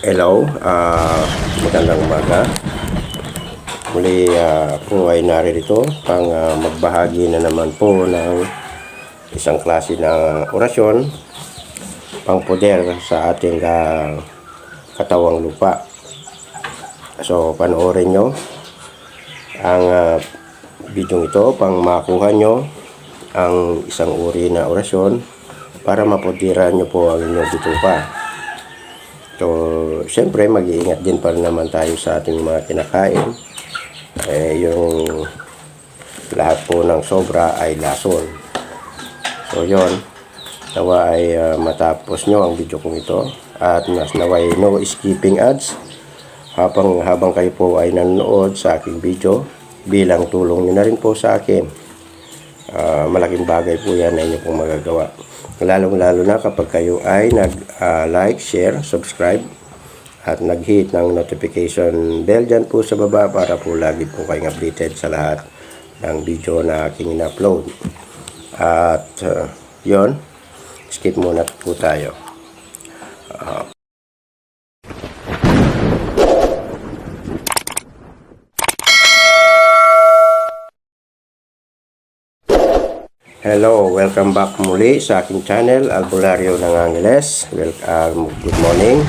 Hello, ah magandang umaga. Muli ah, po ay naririto pang ah, magbahagi na naman po ng isang klase ng orasyon pang poder sa ating ah, katawang lupa. So, panoorin nyo ang ah, video ito pang makuha nyo ang isang uri na orasyon para mapudiran nyo po ang inyong bitupa. So, siyempre, mag-iingat din pa rin naman tayo sa ating mga kinakain. Eh, yung lahat po ng sobra ay lason. So, yon Nawa ay ah, matapos nyo ang video kong ito. At nas naway no skipping ads. Habang, habang kayo po ay nanonood sa aking video, bilang tulong nyo na rin po sa akin. Ah, malaking bagay po yan na inyo pong magagawa. Lalong-lalo na kapag kayo ay nag-like, share, subscribe, at nag-hit ng notification bell dyan po sa baba para po lagi po kayong updated sa lahat ng video na aking in-upload. At uh, yon skip muna po tayo. Hello, welcome back muli sa aking channel, Albulario ng Angeles. Well, um, good morning.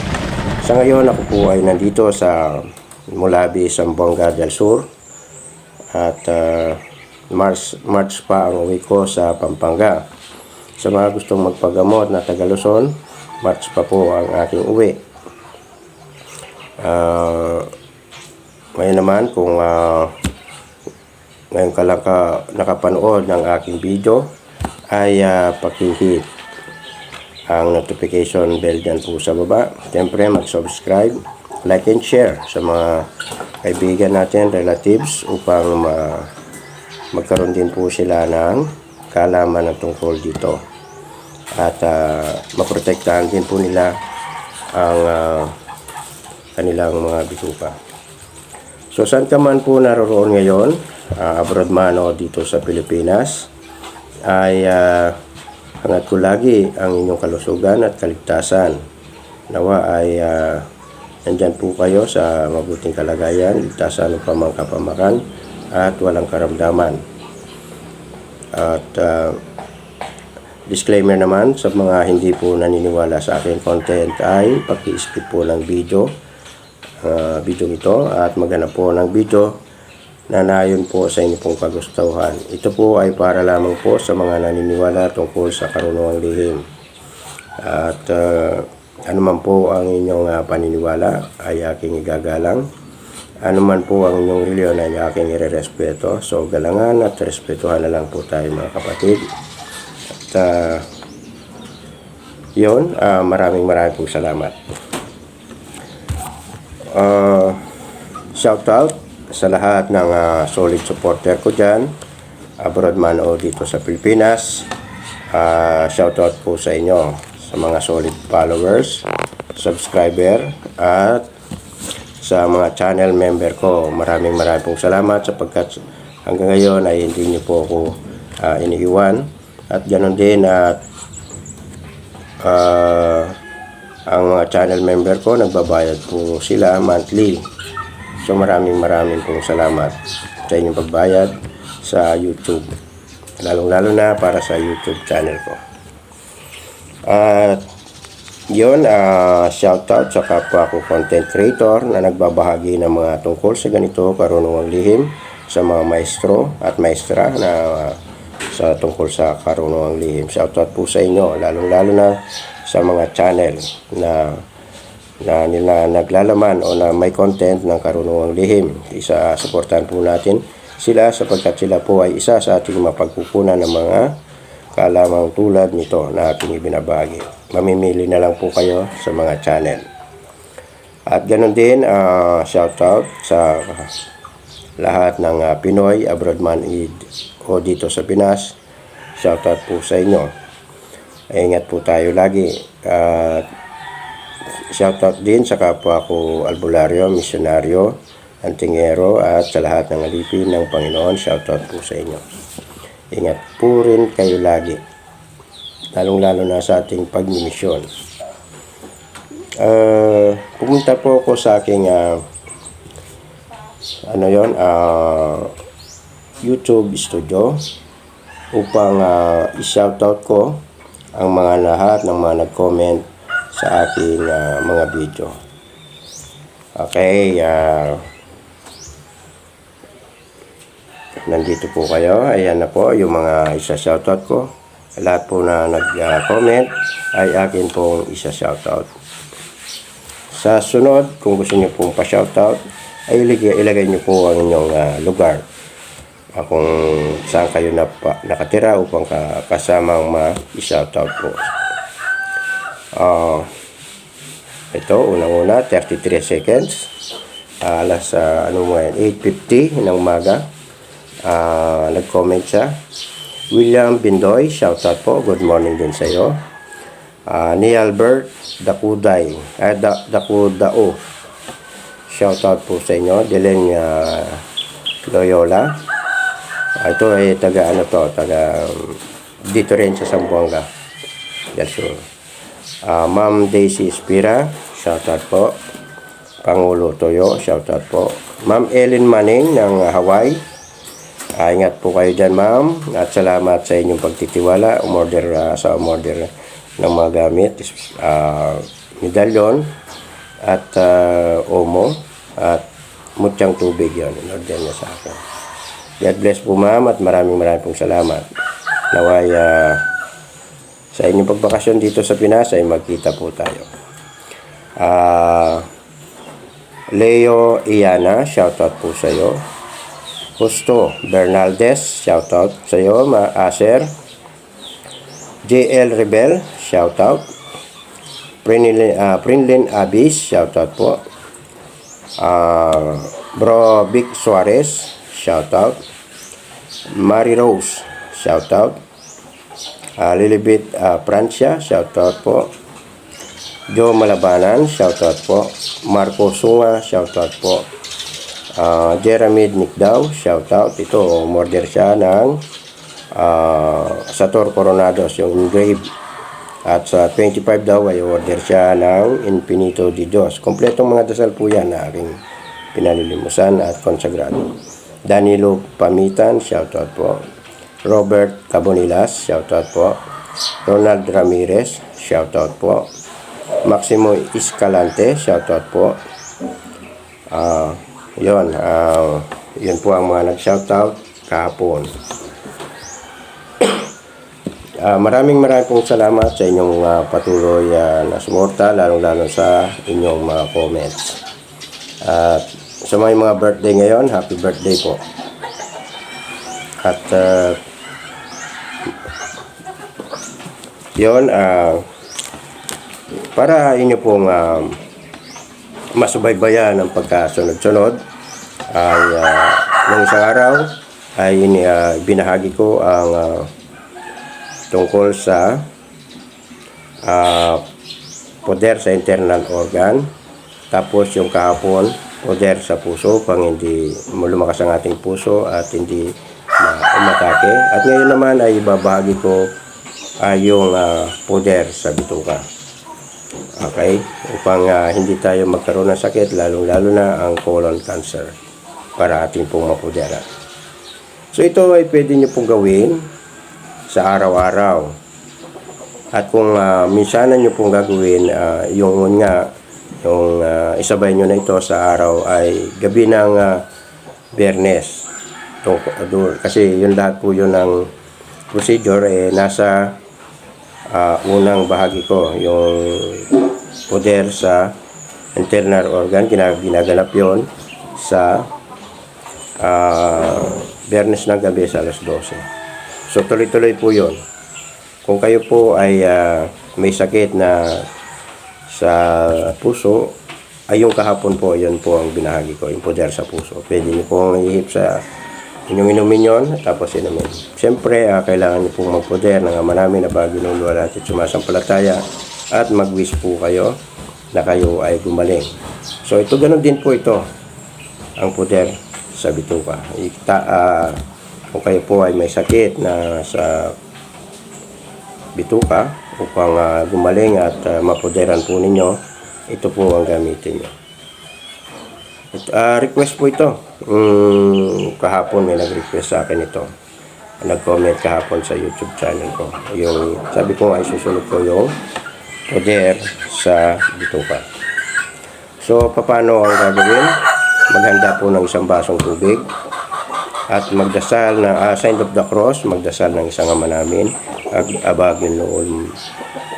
Sa ngayon, ako po ay nandito sa Mulabi, Zamboanga del Sur. At uh, March, March pa ang uwi ko sa Pampanga. Sa mga gustong magpagamot na taga Luzon, March pa po ang aking uwi. Uh, ngayon naman, kung uh, ngayon ka lang ka, nakapanood ng aking video ay uh, pakihit ang notification bell dyan po sa baba. Siyempre mag-subscribe, like and share sa mga kaibigan natin, relatives upang ma magkaroon din po sila ng kalaman ng tungkol dito. At uh, maprotektahan din po nila ang uh, kanilang mga bituka. So saan ka man po naroroon ngayon, uh, abroad man o dito sa Pilipinas, ay uh, hangat ko lagi ang inyong kalusugan at kaligtasan. Nawa ay uh, nandyan po kayo sa mabuting kalagayan, ligtasan ng pamangkapamakan at walang karamdaman. At uh, disclaimer naman sa mga hindi po naniniwala sa aking content ay paki-skip po ng video uh, video ito at maghanap po ng video na nayon po sa inyo pong kagustuhan. Ito po ay para lamang po sa mga naniniwala tungkol sa karunungang lihim. At uh, anuman po ang inyong uh, paniniwala ay aking igagalang. Anuman po ang inyong reliyon ay aking irerespeto. So galangan at respetuhan na lang po tayo mga kapatid. At uh, yun, uh, maraming maraming po salamat. Uh, shout out sa lahat ng uh, solid supporter ko dyan, abroad man o dito sa Pilipinas. Uh, shout out po sa inyo, sa mga solid followers, subscriber, at sa mga channel member ko. Maraming maraming pong salamat sapagkat hanggang ngayon ay hindi niyo po ako uh, iniiwan. At ganoon din at uh, ang mga channel member ko nagbabayad po sila monthly. So maraming maraming pong salamat sa inyong pagbayad sa YouTube. Lalong lalo na para sa YouTube channel ko. At yun uh, shout out sa kapwa ko content creator na nagbabahagi ng mga tungkol sa ganito karunungang lihim sa mga maestro at maestra na uh, sa tungkol sa karunungang lihim shout out po sa inyo lalong lalo na sa mga channel na na nila naglalaman o na may content ng karunungang lihim. Isa suportahan po natin sila sapagkat sila po ay isa sa ating mapagkukunan ng mga kalamang tulad nito na ating ibinabagi. Mamimili na lang po kayo sa mga channel. At ganoon din, uh, shout out sa lahat ng uh, Pinoy, abroad man o dito sa Pinas. Shout out po sa inyo. Ingat po tayo lagi. At shoutout din sa kapwa ko albularyo, misyonaryo, antingero at sa lahat ng alipin ng Panginoon. Shoutout po sa inyo. Ingat po rin kayo lagi. Lalong-lalo na sa ating pagmimisyon. Uh, pumunta po ako sa aking ah, ano yon ah, YouTube studio upang uh, i-shoutout ko ang mga lahat ng mga nag-comment sa aking ah, mga video. Okay, ah, nandito po kayo. Ayan na po yung mga isa-shoutout ko. Lahat po na nag-comment ay akin pong isa-shoutout. Sa sunod, kung gusto niyo pong pa-shoutout, ay ilagay, ilagay niyo po ang inyong ah, lugar. Ah, kung saan kayo na, nakatira upang ka, kasamang ma-shoutout po. Ah, ito, unang-una, 33 seconds. Ah, alas, ah, ano mo yan, 8.50 ng umaga. Ah, nag-comment siya. William Bindoy, shoutout po. Good morning din sa iyo. Ah, ni Albert Dakuday, ah, da, Dakudao. Shoutout po sa inyo. Delen ah, Loyola. Ah, ito ay taga ano to, taga dito rin sa Zamboanga. Del Sur. Ah, Ma'am Daisy Espira, shoutout po. Pangulo Toyo, shoutout po. Ma'am Ellen Manning ng Hawaii. Ah, ingat po kayo dyan, ma'am. At salamat sa inyong pagtitiwala. Umorder ah, sa umorder ng mga gamit. ah, medalyon at ah, omo at mutyang tubig yon in-order niya sa akin. God bless po ma'am at maraming maraming pong salamat. Naway ah, sa inyong pagbakasyon dito sa Pinas ay magkita po tayo. Ah, Leo Iana, shoutout po sa iyo. Justo Bernaldez, shoutout sa iyo, Ma Aser. JL Rebel, shoutout. Prinlin, uh, Prinlin Abis, shoutout po. Ah, Bro Vic Suarez, shoutout. Mary Rose, shoutout. Uh, Lilibet uh, Francia, shoutout po. Joe Malabanan, shoutout po. Marco Sunga, shoutout po. Ah, Jeremy Nickdaw, shoutout. Ito, order siya ng ah, Sator Coronados, yung engraved. At sa 25 daw ay order siya ng Infinito di Dios. Kompletong mga dasal po yan na aking pinalilimusan at konsagrado. Danilo Pamitan, shoutout po. Robert Cabonilas, shoutout po. Ronald Ramirez, shoutout po. Maximo Escalante, shoutout po. Ah, yon, ah, yun po ang mga nag-shoutout kahapon. Ah, maraming maraming pong salamat sa inyong ah, patuloy ah, na sumuporta, lalong-lalo sa inyong mga comments. At sa mga mga birthday ngayon, happy birthday po. At ah, yon, ah, para inyo pong ah, masubaybayan ang pagkasunod-sunod ay uh, nung isang araw ay ah, binahagi ko ang ah, tungkol sa ah, poder sa internal organ tapos yung kahapon poder sa puso pang hindi lumakas ang ating puso at hindi ma- umatake at ngayon naman ay ibabahagi ko ah, yung ah, poder sa bituka Okay? Upang ah, hindi tayo magkaroon ng sakit, lalong-lalo na ang colon cancer para ating pong mapudera. So ito ay pwede nyo pong gawin sa araw-araw. At kung uh, minsanan nyo pong gagawin, ah, yung nga, yung ah, isabay nyo na ito sa araw ay gabi ng uh, Bernes. Tungko- do- kasi yun lahat po yun ng procedure eh, nasa ah, unang bahagi ko, yung poder sa internal organ, gina- ginaganap yon sa ah, Bernes ng gabi sa alas 12. So tuloy-tuloy po yon. Kung kayo po ay ah, may sakit na sa puso, ay kahapon po, yun po ang binahagi ko, yung poder sa puso. Pwede niyo pong ihip sa inyong inumin yun, tapos inumin. Siyempre, ah, kailangan niyo pong magpoder ng ama namin na bago nung luwala at sumasampalataya at mag-wish po kayo na kayo ay gumaling. So, ito ganun din po ito, ang poder sa bituka. Ita, ah, kung kayo po ay may sakit na sa bituka upang ah, gumaling at ah, mapoderan po ninyo, ito po ang gamitin nyo. Ito, ah, request po ito. Mm, kahapon may nag-request sa akin ito. Nag-comment kahapon sa YouTube channel ko. Yung, sabi ko ay susunod ko yung poder sa bituka. So, paano ang gagawin? Maghanda po ng isang basong tubig at magdasal na ah, sign of the cross, magdasal ng isang ama namin, ag abagin noon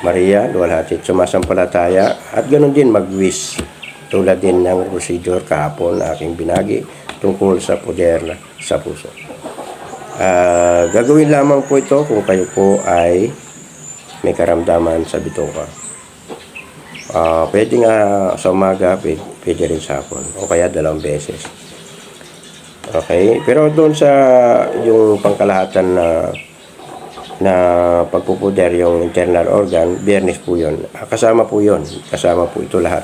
Maria, luwalhatit, sumasampalataya, at ganoon din mag-wish. Tulad din ng procedure kahapon aking binagi tungkol sa poder sa puso. Ah, gagawin lamang po ito kung kayo po ay may karamdaman sa bituka. Ah, pwede nga sa umaga, pwede, pwede rin sa hapon, o kaya dalawang beses. Okay? Pero doon sa yung pangkalahatan na na pagpupuder yung internal organ, biyernes po yun. Ah, Kasama po yun. Kasama po ito lahat.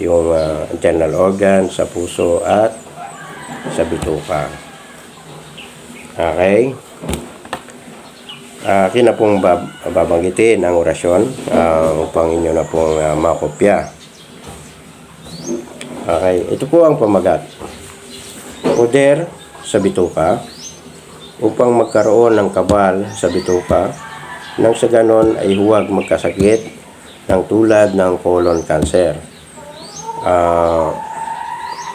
Yung ah, internal organ sa puso at sa bituka. Okay? Uh, akin na pong bab- babanggitin ang orasyon ah, upang inyo na pong ah, makopya. Okay, ito po ang pamagat poder sa bituka upang magkaroon ng kabal sa bituka nang sa ganon ay huwag magkasakit ng tulad ng colon cancer. Ah,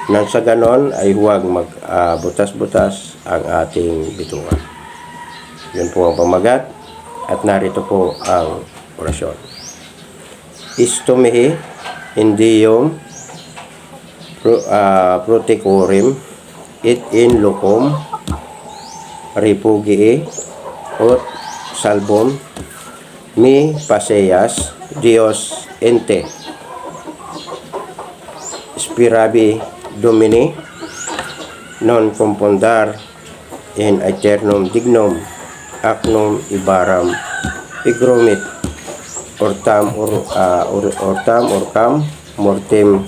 nang sa ganon ay huwag magbutas-butas ang ating bituka. Yun po ang pamagat at narito po ang orasyon. Istumihi indium pro, uh, protecorim it in locum repugii ut salbum mi paseyas dios ente. Spirabi domini non compondar in aeternum dignum acnum ibaram igromit ortam or, uh, or, ortam orcam mortem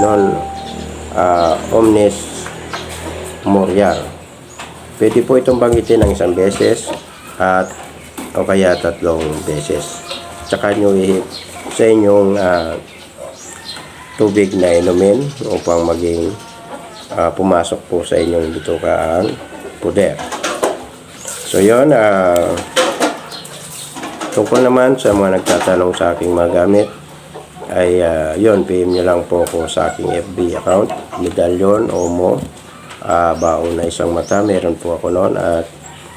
non uh, omnes morial. Pwede po itong banggitin ng isang beses at o kaya tatlong beses. Tsaka nyo ihip sa inyong ah, tubig na inumin upang maging ah, pumasok po sa inyong bituka ang puder. So yon ah tungkol naman sa mga nagtatanong sa aking mga gamit ay ah, yon PM nyo lang po ako sa aking FB account medalyon omo ah baon na isang mata. Meron po ako noon. At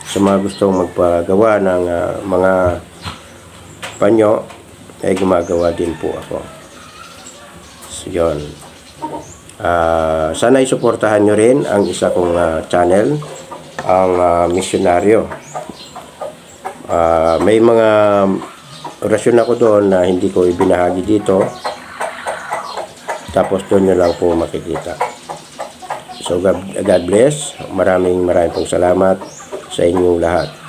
sa mga gustong magpagawa ng ah, mga panyo ay gumagawa din po ako. So, yun. Ah, sana isuportahan nyo rin ang isa kong ah, channel ang ah, misyonaryo. Ah, may mga orasyon ako doon na hindi ko ibinahagi dito. Tapos doon nyo lang po makikita So God, God bless. Maraming maraming pong salamat sa inyong lahat.